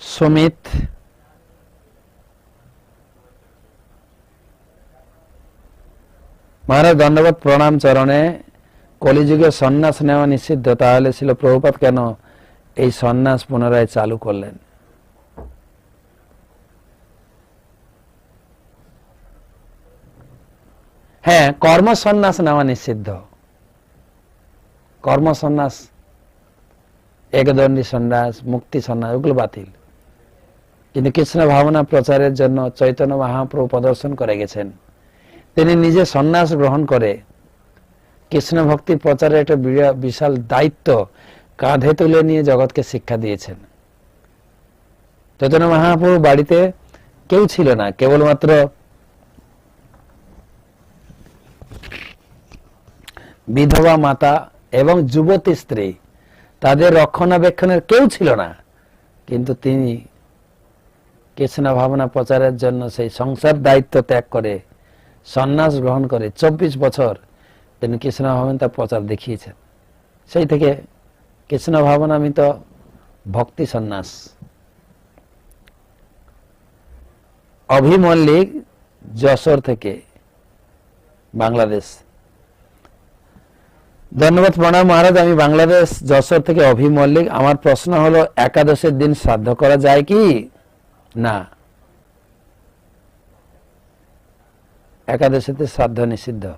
সুমিত, মহারাজ দণ্ডবত প্রণাম চরণে, কলিযুগে সন্ন্যাস নেওয়া নিষিদ্ধ, তাহলে ছিল প্রভুপাত কেন এই সন্ন্যাস পুনরায় চালু করলেন? হ্যাঁ কর্ম সন্ন্যাস নেওয়া নিষিদ্ধ। কর্ম সন্ন্যাস, একদণ্ডী সন্ন্যাস, মুক্তি সন্ন্যাস ওগুলো বাতিল। কিন্তু কৃষ্ণ ভাবনা প্রচারের জন্য চৈতন্য মহাপ্রভু প্রদর্শন করে গেছেন। তিনি নিজে সন্ন্যাস গ্রহণ করে কৃষ্ণ ভক্তি প্রচারের একটা বিশাল দায়িত্ব কাঁধে তুলে নিয়ে জগৎকে শিক্ষা দিয়েছেন। চৈতন্য মহাপ্রভু বাড়িতে কেউ ছিল না, কেবলমাত্র বিধবা মাতা এবং যুবতী স্ত্রী। তাদের রক্ষণাবেক্ষণের কেউ ছিল না, কিন্তু তিনি কৃষ্ণ ভাবনা প্রচারের জন্য সেই সংসার দায়িত্ব ত্যাগ করে সন্ন্যাস গ্রহণ করে চব্বিশ বছর তিনি কৃষ্ণ ভাবনা প্রচার দেখিয়েছেন। সেই থেকে কৃষ্ণ ভাবনামিত ভক্তি সন্ন্যাস। অভি মল্লিক যশোর থেকে বাংলাদেশ। ধন্যবাদ প্রণাম মহারাজ, আমি বাংলাদেশ, যশোর থেকে অভি মল্লিক আমার প্রশ্ন হলো, একাদশের দিন শ্রাদ্ধ করা যায় কি? না। একাদশীতে শ্রাদ্ধ নিষিদ্ধ।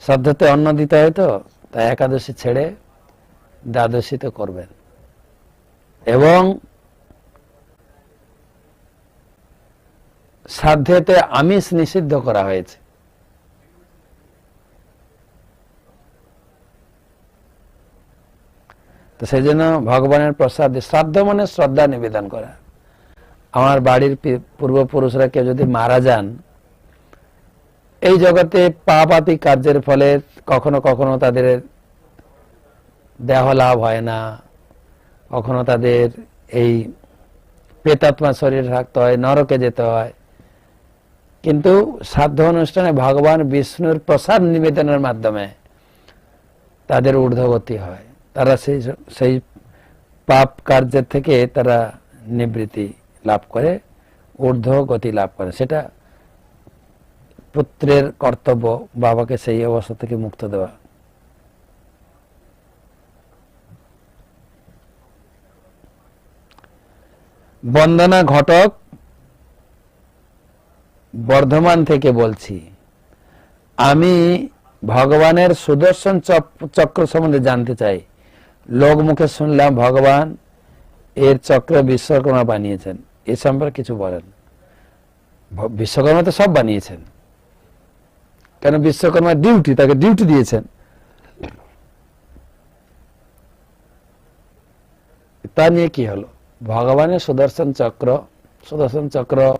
শ্রাদ্ধতে অন্ন দিতে হয় তো, তাই একাদশী ছেড়ে দ্বাদশীতে করবেন। এবং শ্রাদ্ধেতে আমিষ নিষিদ্ধ করা হয়েছে। তো সেই জন্য ভগবানের প্রসাদ শ্রাদ্ধ মানে শ্রদ্ধা নিবেদন করা। আমার বাড়ির পূর্বপুরুষরা কেউ যদি মারা যান, এই জগতে পাপাতি কার্যের ফলে কখনো কখনো তাদের দেহ লাভ হয় না, কখনো তাদের এই প্রেতাত্মা শরীর থাকতে হয়, নরকে যেতে হয়। কিন্তু শ্রাদ্ধ অনুষ্ঠানে ভগবান বিষ্ণুর প্রসাদ নিবেদনের মাধ্যমে তাদের ঊর্ধ্বগতি হয়। তারা সেই সেই পাপ কার্যের থেকে তারা নিবৃত্তি লাভ করে, ঊর্ধ্ব গতি লাভ করে। সেটা পুত্রের কর্তব্য, বাবাকে সেই অবস্থা থেকে মুক্ত দেওয়া। বন্দনা ঘটক বর্ধমান থেকে বলছি, আমি ভগবানের সুদর্শন চক- চক্র সম্বন্ধে জানতে চাই। লোক মুখে শুনলাম ভগবান এর চক্র বিশ্বকর্মা বানিয়েছেন। এ সম্পর্কে কিছু বলেন। বিশ্বকর্মা তো সব বানিয়েছেন। কেন বিশ্বকর্মা ডিউটি, তাকে ডিউটি দিয়েছেন? তা নিয়ে কি হলো? ভগবানের সুদর্শন চক্র সুদর্শন চক্র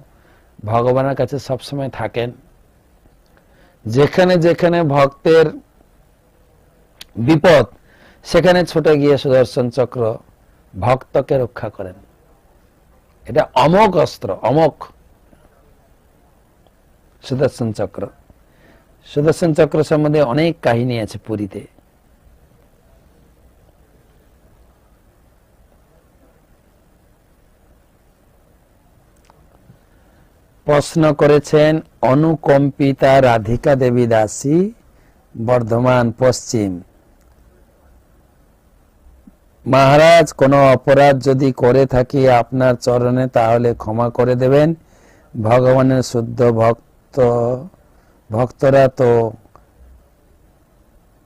ভগবানের কাছে সবসময় থাকেন। যেখানে যেখানে ভক্তের বিপদ সেখানে ছুটে গিয়ে সুদর্শন চক্র ভক্তকে রক্ষা করেন। এটা অমোক অস্ত্র অমোক সুদর্শন চক্র। সুদর্শন চক্র সম্বন্ধে অনেক কাহিনী আছে পুরীতে। প্রশ্ন করেছেন, অনুকম্পিতা রাধিকা দেবী দাসী, বর্ধমান, পশ্চিম। মহারাজ, কোনো অপরাধ যদি করে থাকি আপনার চরণে, তাহলে ক্ষমা করে দেবেন। ভগবানের শুদ্ধ ভক্ত, ভক্তরা তো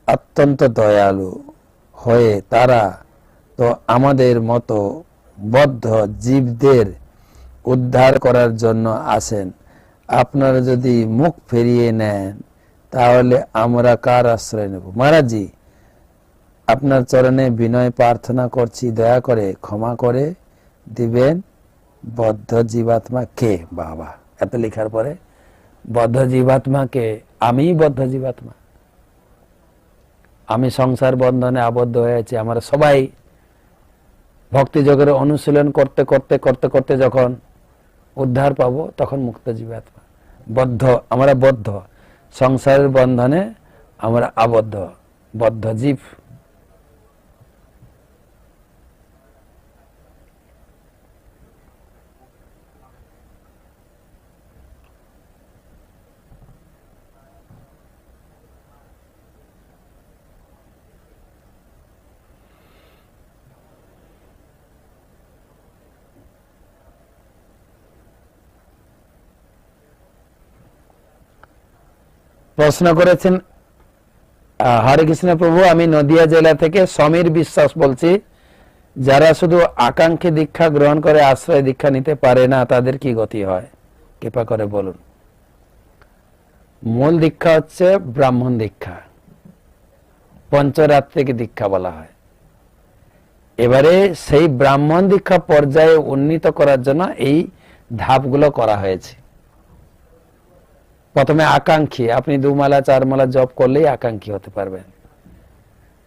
অত্যন্ত দয়ালু হয়ে তারা তো আমাদের মতো বদ্ধ জীবদের উদ্ধার করার জন্য আসেন। আপনারা যদি মুখ ফিরিয়ে নেন, তাহলে আমরা কার আশ্রয় নেব? মহারাজজি আপনার চরণে বিনয় প্রার্থনা করছি, দয়া করে ক্ষমা করে দিবেন। বদ্ধ জীবাত্মা কে? বাবা, এত লেখার পরে। বদ্ধ জীবাত্মা কে? আমি বদ্ধ জীবাত্মা। আমি সংসার বন্ধনে আবদ্ধ হয়েছি। আমরা সবাই ভক্তি যোগের অনুশীলন করতে করতে করতে করতে যখন উদ্ধার পাবো, তখন মুক্ত জীবাত্মা। বদ্ধ, আমরা বদ্ধ। সংসারের বন্ধনে আমরা আবদ্ধ। বদ্ধ জীব। প্রশ্ন করেছেন হরে কৃষ্ণ প্রভু, আমি নদিয়া জেলা থেকে সমীর বিশ্বাস বলছি, যারা শুধু আকাঙ্ক্ষী দীক্ষা গ্রহণ করে আশ্রয় দীক্ষা নিতে পারে না, তাদের কি গতি হয়? কৃপা করে বলুন। মূল দীক্ষা হচ্ছে ব্রাহ্মণ দীক্ষা। পঞ্চরাত্রিক দীক্ষা বলা হয়। এবারে সেই ব্রাহ্মণ দীক্ষা পর্যায়ে উন্নীত করার জন্য এই ধাপগুলো করা হয়েছে। প্রথমে আকাঙ্ক্ষী। আপনি দুমালা চার মালা জপ করলেই আকাঙ্ক্ষী হতে পারবেন।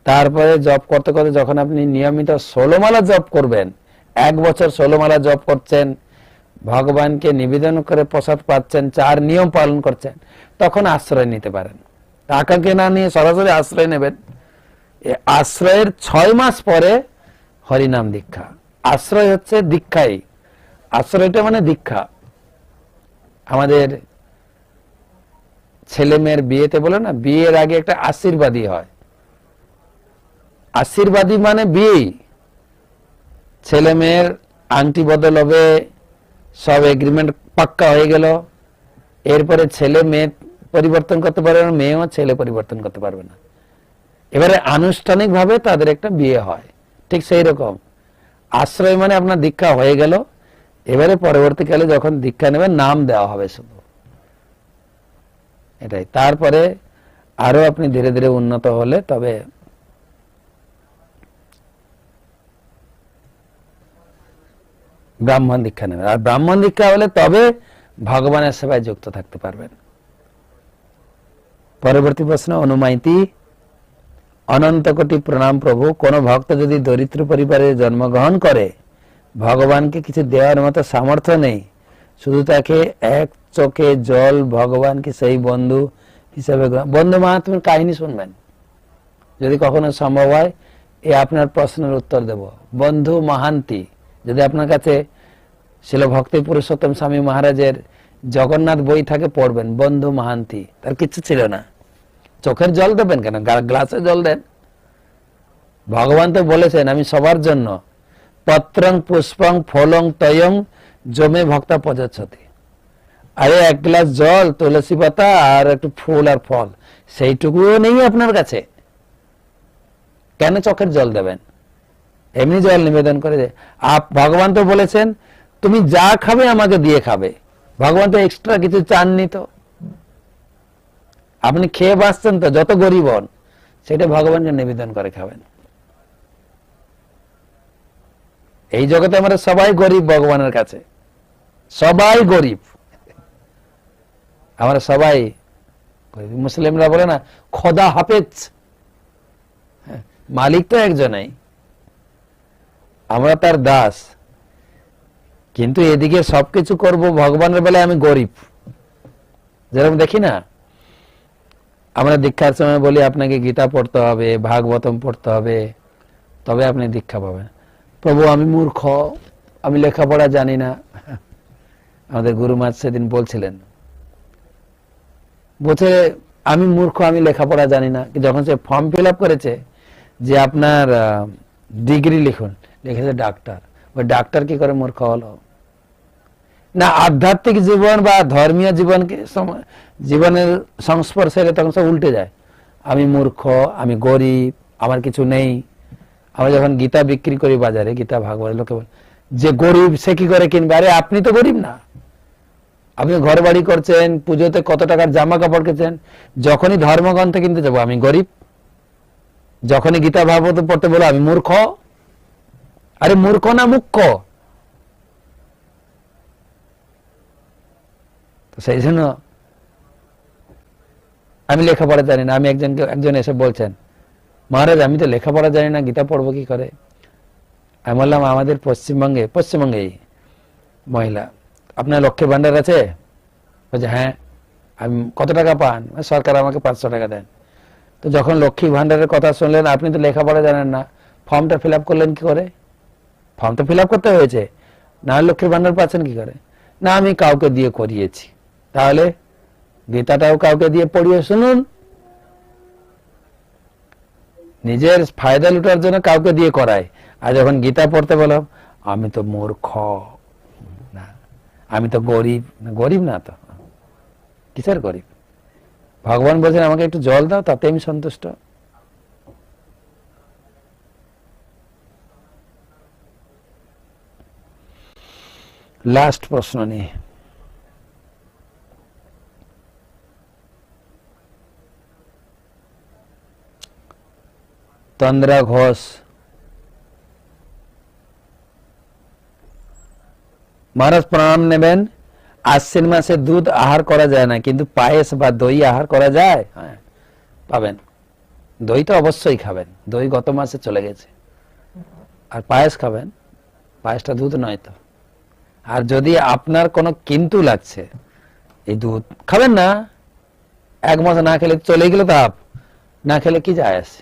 তারপরে জব করতে করতে যখন আপনি নিয়মিত ষোলো মালা জপ করবেন, এক বছর ষোলো মালা জপ করছেন, ভগবানকে নিবেদন করে প্রসাদ পাচ্ছেন, চার নিয়ম পালন করছেন, তখন আশ্রয় নিতে পারেন। আকাঙ্ক্ষী না নিয়ে সরাসরি আশ্রয় নেবেন। আশ্রয়ের ছয় মাস পরে হরিনাম দীক্ষা। আশ্রয় হচ্ছে দীক্ষাই। আশ্রয়টা মানে দীক্ষা। আমাদের ছেলে মেয়ের বিয়েতে বলে না, বিয়ের আগে একটা আশীর্বাদী হয়। আশীর্বাদী মানে বিয়েই। ছেলে মেয়ের আংটি বদল হবে সব এগ্রিমেন্ট পাক্কা হয়ে গেল। এরপরে ছেলে মেয়ে পরিবর্তন করতে পারবে না, মেয়েও ছেলে পরিবর্তন করতে পারবে না। এবারে আনুষ্ঠানিকভাবে তাদের একটা বিয়ে হয়। ঠিক সেই রকম। আশ্রয় মানে আপনার দীক্ষা হয়ে গেল। এবারে পরবর্তীকালে যখন দীক্ষা নেবে নাম দেওয়া হবে শুধু। এটাই। তারপরে আরও আপনি ধীরে ধীরে উন্নত হলে তবে ব্রাহ্মণ দীক্ষা নেবেন। আর ব্রাহ্মণ দীক্ষা হলে তবে ভগবানের সেবায় যুক্ত থাকতে পারবেন। পরবর্তী প্রশ্ন, অনুমাইতি, অনন্ত কোটি প্রণাম প্রভু, কোন ভক্ত যদি দরিদ্র পরিবারে জন্মগ্রহণ করে, ভগবানকে কিছু দেওয়ার মতো সামর্থ্য নেই, শুধু তাকে এক চোখে জল ভগবানকে সেই বন্ধু হিসাবে বন্ধু মাহাত্মের কাহিনী শুনবেন। যদি কখনো সম্ভব হয়, এ আপনার প্রশ্নের উত্তর দেব। বন্ধু মহান্তি, যদি আপনার কাছে ছিল ভক্তি পুরুষোত্তম স্বামী মহারাজের জগন্নাথ বই থাকে, পড়বেন, বন্ধু মাহান্তি। তার কিছু ছিল না। চোখের জল দেবেন কেন? গ্লাসে জল দেন। ভগবান তো বলেছেন, আমি সবার জন্য। পত্রং পুষ্পং ফলং তয়ং জমে ভক্তা পজাচ্ছতি আরে এক গ্লাস জল, তুলসী পাতা আর একটু ফুল আর ফল। সেইটুকুও নেই আপনার কাছে। কেন চোখের জল দেবেন? এমনি জল নিবেদন করে যে আপ ভগবান তো বলেছেন, তুমি যা খাবে আমাকে দিয়ে খাবে। ভগবান তো এক্সট্রা কিছু চাননি তো। আপনি খেয়ে বাঁচছেন তো, যত গরিব হন, সেটা ভগবানকে নিবেদন করে খাবেন। এই জগতে আমরা সবাই গরিব ভগবানের কাছে। সবাই গরিব। আমরা সবাই মুসলিমরা বলে না খোদা হাফেজ। হ্যাঁ, মালিক তো একজনই। আমরা তার দাস। কিন্তু এদিকে সবকিছু করব ভগবানের বেলায় আমি গরিব। যেরকম দেখি না আমরা দীক্ষার সময় বলি আপনাকে গীতা পড়তে হবে ভাগবতম পড়তে হবে তবে আপনি দীক্ষা পাবেন। প্রভু আমি মূর্খ আমি লেখাপড়া জানি না। আমাদের গুরুমাত সেদিন বলছিলেন বলছে আমি মূর্খ, আমি লেখাপড়া জানি না। যখন সে ফর্ম ফিল করেছে, যে আপনার ডিগ্রি লিখুন, লিখেছে ডাক্তার ওই ডাক্তার কি করে মূর্খ হলো? না, আধ্যাত্মিক জীবন বা ধর্মীয় জীবনকে জীবনের সংস্পর্শে এলে তখন সব উল্টে যায়। আমি মূর্খ, আমি গরিব, আমার কিছু নেই। আমরা যখন গীতা বিক্রি করি বাজারে, গীতা ভাগবত লোকে বলে, যে গরিব সে কি করে কিনবে? আরে, আপনি তো গরিব না। আপনি ঘর বাড়ি করছেন, পুজোতে কত টাকার জামা কাপড় কিনছেন? যখনই ধর্মগ্রন্থ কিনতে যাব, আমি গরিব। যখনই গীতা ভাগবত পড়তে বলো, আমি মূর্খ। আরে মূর্খ না মুখ্য? সেই জন্য আমি লেখাপড়া জানি না, আমি একজনকে, একজন এসে বলছেন, মহারাজ, আমি তো লেখাপড়া জানি না, গীতা পড়ব কি করে? আমি বললাম, আমাদের পশ্চিমবঙ্গে, পশ্চিমবঙ্গেই মহিলা আপনার লক্ষ্মী ভান্ডার আছে? বলছে হ্যাঁ আমি কত টাকা পান? সরকার আমাকে পাঁচশো টাকা দেন। তো যখন লক্ষ্মী ভান্ডারের কথা শুনলেন, আপনি তো লেখাপড়া জানেন না, ফর্মটা ফিল করলেন কি করে? ফর্ম তো ফিল করতে হয়েছে, না লক্ষ্মীর ভান্ডার পাচ্ছেন কি করে? না, আমি কাউকে দিয়ে করিয়েছি। তাহলে গীতাটাও কাউকে দিয়ে পড়িয়ে শুনুন। নিজের ফায়দা লুটার জন্য কাউকে দিয়ে করায়। আর যখন গীতা পড়তে বললাম আমি তো মূর্খ। আমি তো গরিব গরিব না তো। কিসের গরিব? ভগবান বলছেন, আমাকে একটু জল দাও, তাতে আমি সন্তুষ্ট। লাস্ট প্রশ্ন নিয়ে। তন্দ্রা ঘোষ মহারাজ প্রণাম নেবেন। আশ্বিন মাসে দুধ আহার করা যায় না, কিন্তু পায়েস বা দই আহার করা যায়? হ্যাঁ পাবেন। দই তো অবশ্যই খাবেন। দই গত মাসে চলে গেছে। আর পায়েস খাবেন? পায়েসটা দুধ নয় তো। আর যদি আপনার কোনো কিন্তু লাগছে, এই দুধ খাবেন না। এক মাস না খেলে চলে গেল তাপ। না খেলে কি যায় আসে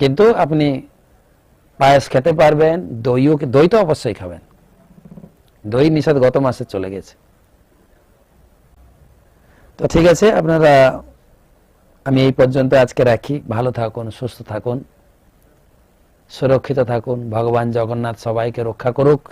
কিন্তু আপনি পায়েস খেতে পারবেন, দইও, দই তো অবশ্যই খাবেন। দই নিষেধ গত মাসে চলে গেছে। তো ঠিক আছে, আপনারা, আমি এই পর্যন্ত আজকে রাখি। ভালো থাকুন, সুস্থ থাকুন, সুরক্ষিত থাকুন। ভগবান জগন্নাথ সবাইকে রক্ষা করুক।